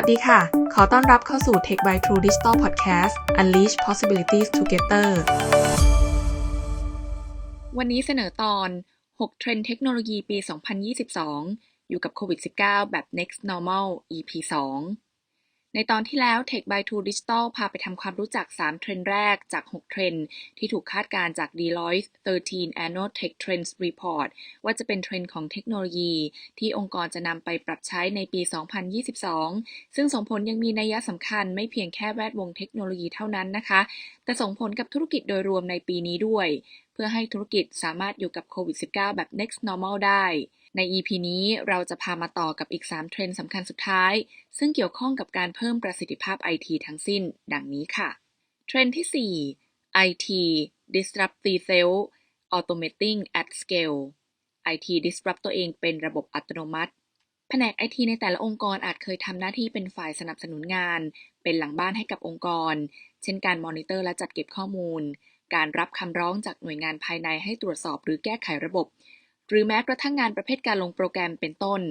วัสดีค่ะ ขอต้อนรับเข้าสู่ Tech by True Digital Podcast Unleash Possibilities Together วันนี้เสนอตอน 6 เทรนด์เทคโนโลยีปี 2022 อยู่กับโควิด -19 แบบ Next Normal EP 2 ในตอนที่แล้ว Tech by True Digital พาไปทำความรู้จัก 3 เทรนด์แรกจาก 6 เทรนด์ที่ถูกคาดการณ์จาก Deloitte 13 Annual Tech Trends Report ว่าจะเป็นเทรนด์ของเทคโนโลยี ที่องค์กรจะนำไปปรับใช้ในปี 2022 ซึ่งส่งผลยังมีนัยสำคัญไม่เพียงแค่แวดวงเทคโนโลยีเท่านั้นนะคะ แต่ส่งผลกับธุรกิจโดยรวมในปีนี้ด้วย เพื่อให้ธุรกิจสามารถอยู่กับโควิด -19 แบบ next normal ได้ ใน EP นี้เราจะพามาต่อกับอีก 3 เทรนด์สำคัญสุดท้าย ซึ่งเกี่ยวข้องกับการเพิ่มประสิทธิภาพ IT ทั้งสิ้น ดังนี้ค่ะ เทรนด์ที่ 4 IT disrupt itself automating at scale IT disrupt ตัวเองเป็นระบบอัตโนมัติ แผนก IT ในแต่ละองค์กรอาจเคยทำหน้าที่เป็นฝ่ายสนับสนุนงาน เป็นหลังบ้านให้กับองค์กร เช่นการมอนิเตอร์และจัดเก็บข้อมูล การรับคำร้องจากหน่วยงานภายในให้ตรวจสอบหรือแก้ไขระบบ หรือแม้กระทั่งงานประเภทการลงโปรแกรมเป็นต้น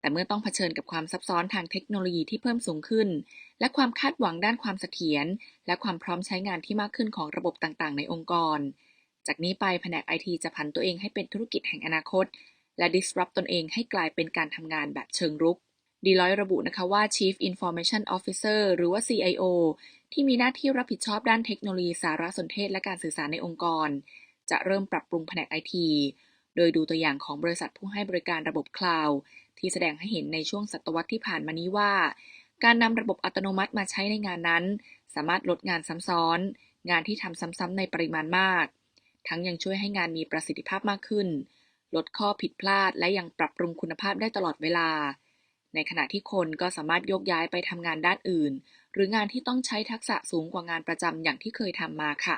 แต่เมื่อต้องเผชิญกับความซับซ้อนทางเทคโนโลยีที่เพิ่มสูงขึ้น และความคาดหวังด้านความเสถียรและความพร้อมใช้งานที่มากขึ้นของระบบต่างๆ ในองค์กร จากนี้ไปแผนก IT จะผันตัวเองให้เป็นธุรกิจแห่งอนาคต และ disrupt ตนเองให้กลายเป็นการทำงานแบบเชิงรุกดีลอยระบุนะคะว่า Chief Information Officer หรือว่า CIO ที่มีหน้าที่รับผิดชอบด้านเทคโนโลยีสารสนเทศและการสื่อสารในองค์กร จะเริ่มปรับปรุงแผนก IT โดยดูตัวอย่างของบริษัทผู้ให้บริการระบบคลาวด์ที่แสดงให้เห็นในช่วงศตวรรษที่ผ่านมานี้ว่า การนำระบบอัตโนมัติมาใช้ในงานนั้น สามารถลดงานซ้ำซ้อน งานที่ทำซ้ำๆในปริมาณมาก ทั้งยังช่วยให้งานมีประสิทธิภาพมากขึ้น ลดข้อผิดพลาดและยังปรับปรุงคุณภาพได้ตลอดเวลา ในขณะที่คนก็สามารถโยกย้ายไปทำงานด้านอื่น หรืองานที่ต้องใช้ทักษะสูงกว่างานประจำอย่างที่เคยทำมาค่ะ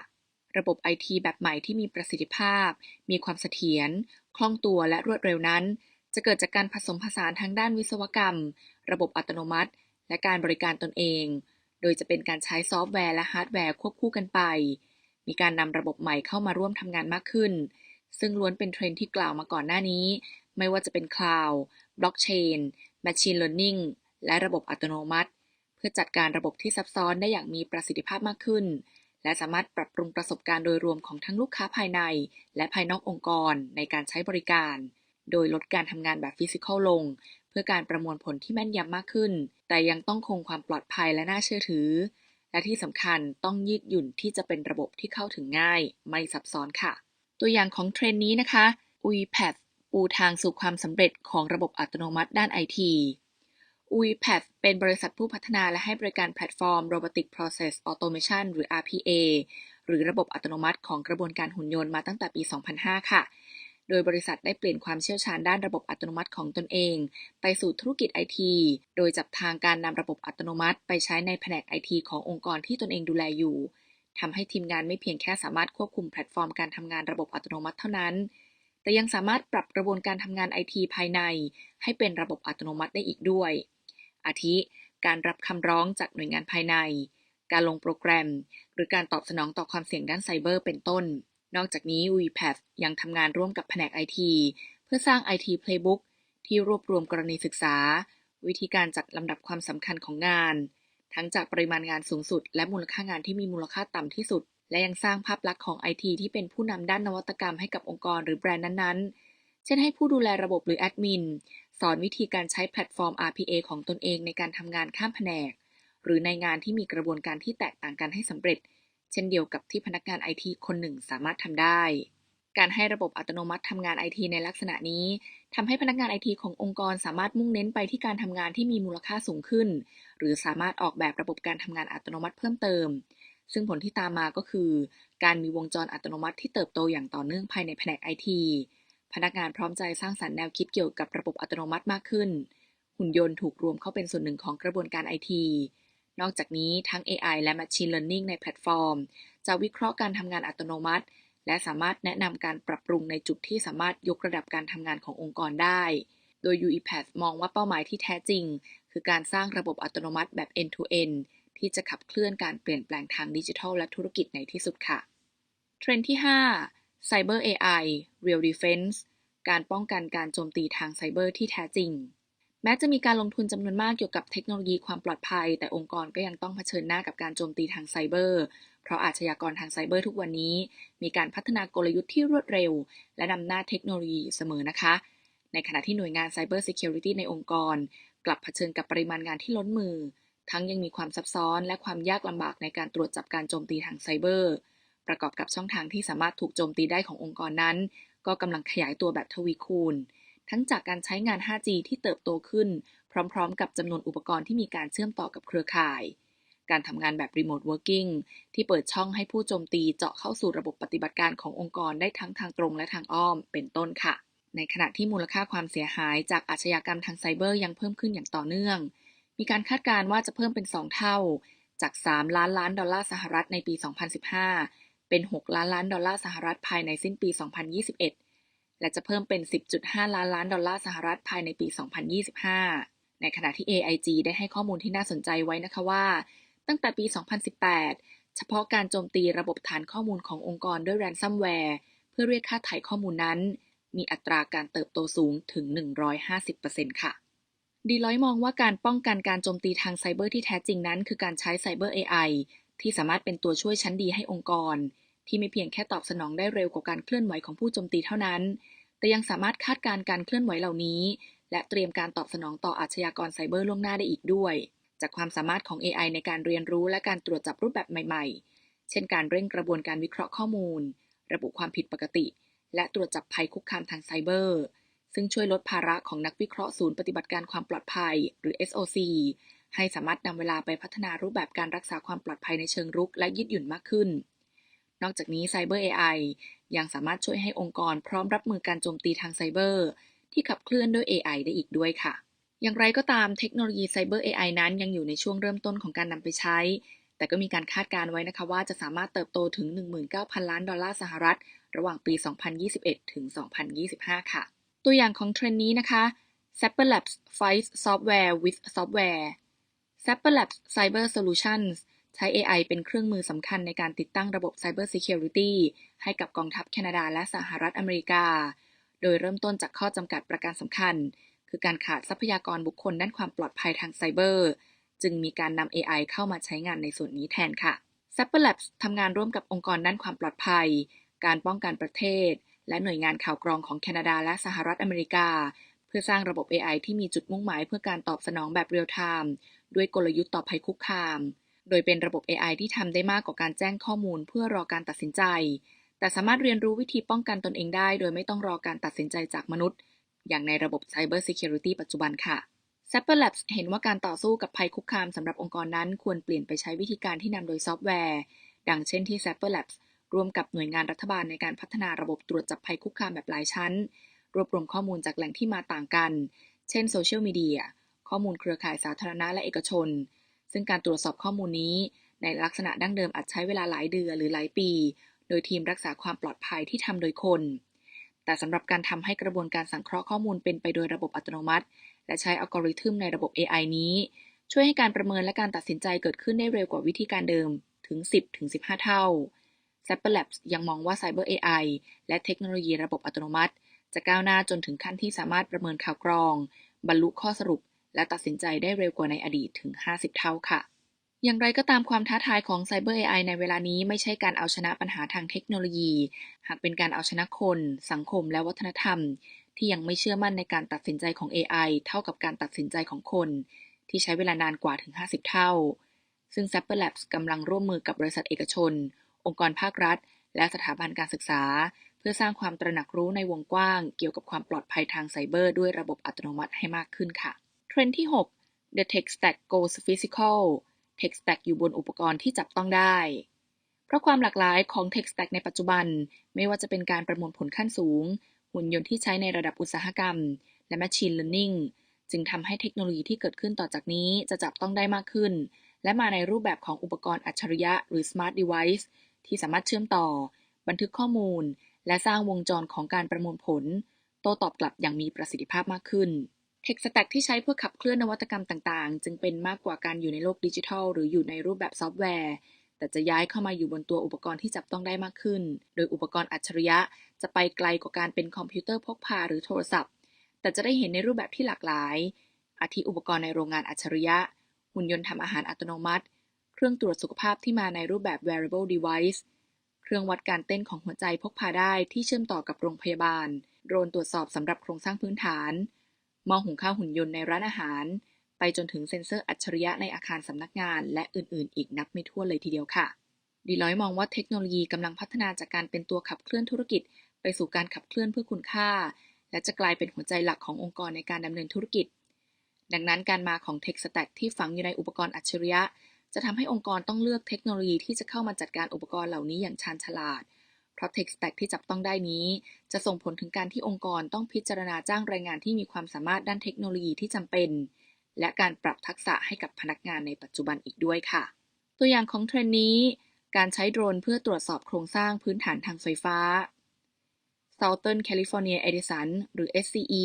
ระบบ IT แบบใหม่ที่มีประสิทธิภาพ มีความเสถียร คล่องตัวและรวดเร็วนั้น จะเกิดจากการผสมผสานทางด้านวิศวกรรม ระบบอัตโนมัติ และการบริการตนเอง โดยจะเป็นการใช้ซอฟต์แวร์และฮาร์ดแวร์ควบคู่กันไป มีการนำระบบใหม่เข้ามาร่วมทำงานมากขึ้น ซึ่งล้วนเป็นเทรนด์ที่กล่าวมาก่อนหน้านี้ ไม่ว่าจะเป็นคลาวด์บล็อกเชน Machine Learning และระบบอัตโนมัติ เพื่อจัดการระบบที่ซับซ้อนได้อย่างมีประสิทธิภาพมากขึ้น และสามารถปรับปรุงประสบการณ์โดยรวมของทั้งลูกค้าภายใน และภายนอกองค์กรในการใช้บริการ โดยลดการทำงานแบบฟิสิกอลลง เพื่อการประมวลผลที่แม่นยำมากขึ้น แต่ยังต้องคงความปลอดภัยและน่าเชื่อถือ และที่สำคัญต้องยืดหยุ่นที่จะเป็นระบบที่เข้าถึงง่าย ไม่ซับซ้อนค่ะ ตัวอย่างของเทรนนี้นะคะ UiPath ปูทางสู่ความสำเร็จของระบบอัตโนมัติด้าน IT UiPath เป็นบริษัทผู้พัฒนาและให้บริการแพลตฟอร์ม Robotic Process Automation หรือ RPA หรือระบบอัตโนมัติของกระบวนการหุ่นยนต์มาตั้งแต่ปี 2005 ค่ะ โดยบริษัทได้เปลี่ยนความเชี่ยวชาญด้านระบบอัตโนมัติของตนเอง ไปสู่ธุรกิจ IT โดยจับทางการนำระบบอัตโนมัติ ไปใช้ในแผนก IT ขององค์กรที่ตนเองดูแลอยู่ทำให้ทีมงานไม่เพียงแค่สามารถควบคุมแพลตฟอร์มการทำงานระบบอัตโนมัติเท่านั้น แต่ยังสามารถปรับกระบวนการทำงาน IT ภายใน ให้เป็นระบบอัตโนมัติได้อีกด้วย อาทิ การรับคำร้องจากหน่วยงานภายใน การลงโปรแกรม หรือการตอบสนองต่อความเสี่ยงด้านไซเบอร์เป็นต้น นอกจากนี้ UiPath ยังทำงานร่วมกับแผนก IT เพื่อสร้าง IT Playbook ที่รวบรวมกรณีศึกษา วิธีการจัดลำดับความสำคัญของงาน ทั้งจากปริมาณงานสูงสุด และมูลค่างานที่มีมูลค่าต่ำที่สุด และยังสร้างภาพลักษณ์ของ IT ที่เป็นผู้นำด้านนวัตกรรมให้กับองค์กรหรือแบรนด์นั้นๆ เช่นให้ผู้ดูแลระบบหรือแอดมิน สอนวิธีการใช้แพลตฟอร์ม RPA ของตนเองในการทำงานข้ามแผนก หรือในงานที่มีกระบวนการที่แตกต่างกันให้สำเร็จ เช่นเดียวกับที่พนักงาน IT คนหนึ่งสามารถทำได้ การให้ระบบอัตโนมัติทำงาน IT ในลักษณะนี้ทำให้พนักงาน IT ขององค์กรสามารถมุ่งเน้นไปที่การทำงานที่มีมูลค่าสูงขึ้น หรือสามารถออกแบบระบบการทำงานอัตโนมัติเพิ่มเติม ซึ่งผลที่ตามมาก็คือ การมีวงจรอัตโนมัติที่เติบโตอย่างต่อเนื่องภายในแผนก IT พนักงานพร้อมใจสร้างสรรค์แนวคิดเกี่ยวกับระบบอัตโนมัติมากขึ้น หุ่นยนต์ถูกรวมเข้าเป็นส่วนหนึ่งของกระบวนการ IT นอกจากนี้ทั้ง AI และ Machine Learning ในแพลตฟอร์ม จะวิเคราะห์การทำงานอัตโนมัติ และสามารถแนะนำการปรับปรุงในจุดที่สามารถยกระดับการทำงานขององค์กรได้ โดย UiPath มองว่าเป้าหมายที่แท้จริง คือการสร้างระบบอัตโนมัติแบบ end-to-end ที่จะขับเคลื่อนการเปลี่ยนแปลงทางดิจิทัลและธุรกิจในที่สุดค่ะ เทรนด์ที่ 5 Cyber AI Real Defense การป้องกันการโจมตีทางไซเบอร์ที่แท้จริง แม้จะมีการลงทุนจำนวนมากเกี่ยวกับเทคโนโลยีความปลอดภัย แต่องค์กรก็ยังต้องเผชิญหน้ากับการโจมตีทางไซเบอร์ เพราะอาชญากรทางไซเบอร์ทุกวันนี้ มีการพัฒนากลยุทธ์ที่รวดเร็ว และนำหน้าเทคโนโลยีอยู่เสมอนะคะ ในขณะที่หน่วยงาน Cyber Security ในองค์กร กลับเผชิญกับปริมาณงานที่ล้นมือ ทั้งยังมีความซับซ้อนและความยากลำบากในการตรวจจับการโจมตีทางไซเบอร์ ประกอบกับช่องทางที่สามารถถูกโจมตีได้ขององค์กรนั้น ก็กำลังขยายตัวแบบทวีคูณ ทั้งจากการใช้งาน 5G ที่เติบโตขึ้น พร้อมๆ กับจำนวนอุปกรณ์ที่มีการเชื่อมต่อกับเครือข่าย การทำงานแบบ Remote Working ที่เปิดช่องให้ผู้โจมตีเจาะเข้าสู่ระบบปฏิบัติการขององค์กรได้ทั้งทางตรงและทางอ้อม เป็นต้นค่ะ ในขณะที่มูลค่าความเสียหายจากอาชญากรรมทางไซเบอร์ยังเพิ่มขึ้นอย่างต่อเนื่อง มีการคาดการณ์ว่าจะเพิ่มเป็น 2 เท่าจาก 3 ล้านล้านดอลลาร์สหรัฐในปี 2015 เป็น 6 ล้านล้านดอลลาร์สหรัฐภายในสิ้นปี 2021 และจะเพิ่มเป็น 10.5 ล้านล้านดอลลาร์สหรัฐภายในปี 2025 ในขณะที่ AIG ได้ให้ข้อมูลที่น่าสนใจไว้นะคะว่า ตั้งแต่ปี 2018 เฉพาะการโจมตีระบบฐานข้อมูลขององค์กรด้วยแรนซัมแวร์เพื่อเรียกค่าไถ่ข้อมูลนั้น มีอัตราการเติบโตสูงถึง 150%ค่ะดีลอยมองว่าการป้องกันการโจมตีทางไซเบอร์ที่แท้จริงนั้น คือการใช้ไซเบอร์ AI ที่สามารถเป็นตัวช่วยชั้นดีให้องค์กร ที่ไม่เพียงแค่ตอบสนองได้เร็วกว่าการเคลื่อนไหวของผู้โจมตีเท่านั้น แต่ยังสามารถคาดการณ์การเคลื่อนไหวเหล่านี้ และเตรียมการตอบสนองต่ออาชญากรไซเบอร์ล่วงหน้าได้อีกด้วย จากความสามารถของ AI ในการเรียนรู้และการตรวจจับรูปแบบใหม่ ๆ เช่น การเร่งกระบวนการวิเคราะห์ข้อมูล ระบุความผิดปกติ และตรวจจับภัยคุกคามทางไซเบอร์ ซึ่งช่วยลดภาระของนักวิเคราะห์ศูนย์ปฏิบัติการความปลอดภัย หรือ SOC ให้สามารถนำเวลาไปพัฒนารูปแบบการรักษาความปลอดภัยในเชิงรุกและยืดหยุ่นมากขึ้น นอกจากนี้ Cyber AI ยังสามารถช่วยให้องค์กรพร้อมรับมือการโจมตีทางไซเบอร์ ที่ขับเคลื่อนด้วย AI ได้อีกด้วยค่ะ อย่างไรก็ตามเทคโนโลยี Cyber AI นั้นยังอยู่ในช่วงเริ่มต้นของการนำไปใช้ แต่ก็มีการคาดการณ์ไว้นะคะว่าจะสามารถเติบโตถึง 19,000 ล้านดอลลาร์สหรัฐ ระหว่างปี 2021 ถึง 2025 ค่ะ ตัวอย่างของเทรนด์นี้นะคะ Zapper Labs fights software with software Zapper Labs Cyber Solutions ใช้ AI เป็นเครื่องมือสำคัญในการติดตั้งระบบ Cyber Security ให้กับกองทัพแคนาดาและสหรัฐอเมริกา โดยเริ่มต้นจากข้อจำกัดประการสำคัญ คือการขาดทรัพยากรบุคคลด้านความปลอดภัยทางไซเบอร์ จึงมีการนำ AI เข้ามาใช้งานในส่วนนี้แทนค่ะ Zapper Labs ทำงานร่วมกับองค์กรด้านความปลอดภัย การป้องกันประเทศ และหน่วยงานข่าวกรองของแคนาดาและสหรัฐอเมริกา เพื่อสร้างระบบ AI ที่มีจุดมุ่งหมายเพื่อการตอบสนองแบบเรียลไทม์ด้วยกลยุทธ์ต่อภัยคุกคาม โดยเป็นระบบ AI ที่ทำได้มากกว่าการแจ้งข้อมูลเพื่อรอการตัดสินใจ แต่สามารถเรียนรู้วิธีป้องกันตนเองได้ โดยไม่ต้องรอการตัดสินใจจากมนุษย์ อย่างในระบบ Cyber Security ปัจจุบันค่ะ Zapper Labs เห็นว่าการต่อสู้กับภัยคุกคามสำหรับองค์กรนั้นควรเปลี่ยนไปใช้วิธีการที่นำโดยซอฟต์แวร์ ดังเช่นที่ Zapper Labs ร่วมกับหน่วยงานรัฐบาลในการพัฒนาระบบตรวจจับภัยคุกคามแบบหลายชั้น รวบรวมข้อมูลจากแหล่งที่มาต่างกัน เช่นโซเชียลมีเดียข้อมูลเครือข่ายสาธารณะและเอกชน ซึ่งการตรวจสอบข้อมูลนี้ ในลักษณะดั้งเดิมอาจใช้เวลาหลายเดือนหรือหลายปี โดยทีมรักษาความปลอดภัยที่ทำโดยคน แต่สำหรับการทำให้กระบวนการสังเคราะห์ข้อมูลเป็นไปโดยระบบอัตโนมัติ และใช้อัลกอริทึมในระบบ AI นี้ ช่วยให้การประเมินและการตัดสินใจเกิดขึ้นได้เร็วกว่าวิธีการเดิมถึง 10-15 เท่า Zapper Labs ยังมองว่า Cyber AI และเทคโนโลยีระบบอัตโนมัติ จะก้าวหน้าจนถึงขั้นที่สามารถประเมินข่าวกรอง บรรลุข้อสรุป และตัดสินใจได้เร็วกว่าในอดีตถึง 50 เท่าค่ะ อย่างไรก็ตามความท้าทายของ Cyber AI ในเวลานี้ไม่ใช่การเอาชนะปัญหาทางเทคโนโลยี หากเป็นการเอาชนะคน สังคมและวัฒนธรรม ที่ยังไม่เชื่อมั่นในการตัดสินใจของ AI เท่ากับการตัดสินใจของคน ที่ใช้เวลานานกว่าถึง 50 เท่า ซึ่ง Zapper Labs กำลังร่วมมือกับบริษัทเอกชน องค์กรภาครัฐ และสถาบันการศึกษาเพื่อสร้างความตระหนักรู้ในวงกว้าง เกี่ยวกับความปลอดภัยทางไซเบอร์ด้วยระบบอัตโนมัติให้มากขึ้นค่ะ เทรนด์ที่ 6 The Tech Stack Goes Physical Tech Stack อยู่บนอุปกรณ์ที่จับต้องได้ เพราะความหลากหลายของ Tech Stack ในปัจจุบัน ไม่ว่าจะเป็นการประมวลผลขั้นสูง หุ่นยนต์ที่ใช้ในระดับอุตสาหกรรม และ Machine Learning จึงทำให้เทคโนโลยีที่เกิดขึ้นต่อจากนี้จะจับต้องได้มากขึ้น และมาในรูปแบบของอุปกรณ์อัจฉริยะ หรือ Smart Device ที่สามารถเชื่อมต่อ บันทึกข้อมูล และสร้างวงจรของการประมวลผล โต้ตอบกลับอย่างมีประสิทธิภาพมากขึ้น Tech Stack ที่ใช้เพื่อขับเคลื่อนนวัตกรรมต่างๆ จึงเป็นมากกว่าการอยู่ในโลกดิจิทัล หรืออยู่ในรูปแบบซอฟต์แวร์ แต่จะย้ายเข้ามาอยู่บนตัวอุปกรณ์ที่จับต้องได้มากขึ้น โดยอุปกรณ์อัจฉริยะ จะไปไกลกว่าการเป็นคอมพิวเตอร์พกพาหรือโทรศัพท์ แต่จะได้เห็นในรูปแบบที่หลากหลาย อาทิอุปกรณ์ในโรงงานอัจฉริยะ หุ่นยนต์ทำอาหารอัตโนมัติ เครื่องตรวจสุขภาพที่มาในรูปแบบ wearable device เครื่องวัดการเต้นของหัวใจพกพาได้ที่เชื่อมต่อกับโรงพยาบาล โดรนตรวจสอบสำหรับโครงสร้างพื้นฐาน ม้อหุงข้าวหุ่นยนต์ในร้านอาหาร ไปจนถึงเซ็นเซอร์อัจฉริยะในอาคารสำนักงาน และอื่นๆ อีกนับไม่ถ้วนเลยทีเดียวค่ะดีลอยมองว่าเทคโนโลยีกำลังพัฒนาจากการเป็นตัวขับเคลื่อนธุรกิจ ไปสู่การขับเคลื่อนเพื่อคุณค่า และจะกลายเป็นหัวใจหลักขององค์กรในการดำเนินธุรกิจ ดังนั้นการมาของ Tech Stack ที่ฝังอยู่ในอุปกรณ์อัจฉริยะ จะทำให้องค์กรต้องเลือกเทคโนโลยีที่จะเข้ามาจัดการอุปกรณ์เหล่านี้อย่างชาญฉลาด เพราะ Tech Stack ที่จับต้องได้นี้ จะส่งผลถึงการที่องค์กรต้องพิจารณาจ้างแรงงานที่มีความสามารถด้านเทคโนโลยีที่จำเป็น และการปรับทักษะให้กับพนักงานในปัจจุบันอีกด้วยค่ะ ตัวอย่างของเทรนด์นี้ การใช้โดรนเพื่อตรวจสอบโครงสร้างพื้นฐานทางไฟฟ้า Southern California Edison หรือ SCE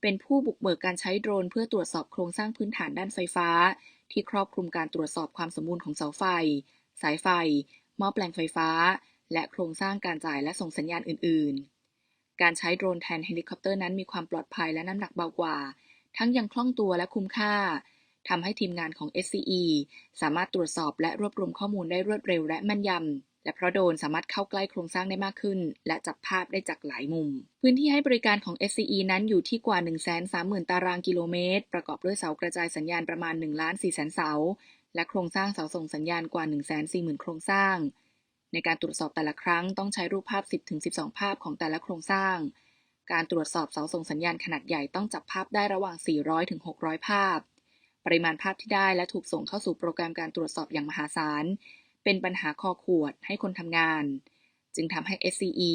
เป็นผู้บุกเบิกการใช้โดรนเพื่อตรวจสอบโครงสร้างพื้นฐานด้านไฟฟ้า ที่ครอบคลุมการตรวจสอบความสมบูรณ์ของเสาไฟ สายไฟ หม้อแปลงไฟฟ้า และโครงสร้างการจ่ายและส่งสัญญาณอื่น ๆ การใช้โดรนแทนเฮลิคอปเตอร์นั้นมีความปลอดภัยและน้ำหนักเบากว่า ทั้งยังคล่องตัวและคุ้มค่าทำให้ทีมงานของ SCE สามารถตรวจสอบและรวบรวมข้อมูลได้รวดเร็วและแม่นยำ และเพราะโดรนสามารถเข้าใกล้โครงสร้างได้มากขึ้น และจับภาพได้จากหลายมุม พื้นที่ให้บริการของ SCE นั้นอยู่ที่กว่า 130,000 ตารางกิโลเมตร ประกอบด้วยเสากระจายสัญญาณประมาณ1ล้าน4แสนเสา และโครงสร้างเสาส่งสัญญาณกว่า 140,000 โครงสร้าง ในการตรวจสอบแต่ละครั้งต้องใช้รูปภาพ 10-12 ภาพของแต่ละโครงสร้าง การตรวจสอบเสาส่งสัญญาณขนาดใหญ่ต้องจับภาพได้ระหว่าง 400-600 ภาพ ปริมาณภาพที่ได้และถูกส่งเข้าสู่โปรแกรมการตรวจสอบอย่างมหาศาล เป็นปัญหาคอขวดให้คนทำงาน จึงทำให้ SCE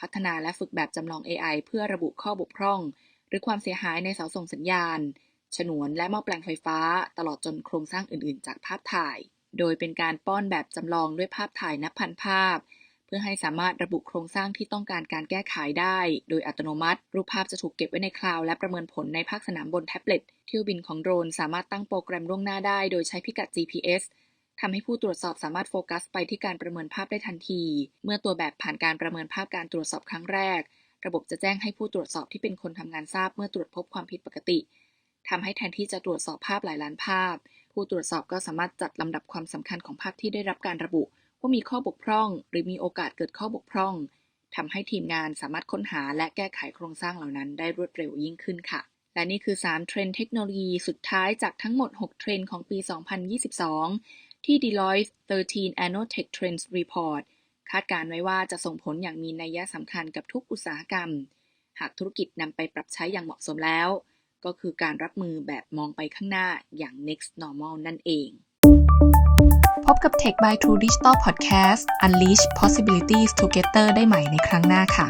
พัฒนาและฝึกแบบจำลอง AI เพื่อระบุข้อบกพร่อง หรือความเสียหายในเสาส่งสัญญาณ ฉนวนและหม้อแปลงไฟฟ้า ตลอดจนโครงสร้างอื่น ๆ จากภาพถ่าย โดยเป็นการป้อนแบบจำลองด้วยภาพถ่ายนับพันภาพ เพื่อให้สามารถระบุโครงสร้างที่ต้องการการแก้ไขได้ โดยอัตโนมัติ รูปภาพจะถูกเก็บไว้ในคลาวด์และประเมินผลในภาคสนามบนแท็บเล็ตเที่ยวบินของโดรนสามารถตั้งโปรแกรมล่วงหน้าได้ โดยใช้พิกัด GPS ทำให้ผู้ตรวจสอบสามารถโฟกัสไปที่การประเมินภาพได้ทันที เมื่อตัวแบบผ่านการประเมินภาพการตรวจสอบครั้งแรก ระบบจะแจ้งให้ผู้ตรวจสอบที่เป็นคนทำงานทราบเมื่อตรวจพบความผิดปกติทำให้แทนที่จะตรวจสอบภาพหลายล้านภาพ ผู้ตรวจสอบก็สามารถจัดลำดับความสำคัญของภาพที่ได้รับการระบุ ว่ามีข้อบกพร่อง หรือมีโอกาสเกิดข้อบกพร่องทำให้ทีมงานสามารถค้นหาและแก้ไขโครงสร้างเหล่านั้นได้รวดเร็วยิ่งขึ้นค่ะ และนี่คือ 3 เทรนด์เทคโนโลยีสุดท้ายจากทั้งหมด 6 เทรนด์ของปี 2022 ที่ Deloitte 13 Annual Tech Trends Report คาดการไว้ว่าจะส่งผลอย่างมีนัยสำคัญกับทุกอุตสาหกรรม หากธุรกิจนำไปปรับใช้อย่างเหมาะสมแล้ว ก็คือการรับมือแบบมองไปข้างหน้าอย่าง next normal นั่นเอง พบกับ Tech by True Digital Podcast Unleash Possibilities Together ได้ใหม่ในครั้งหน้าค่ะ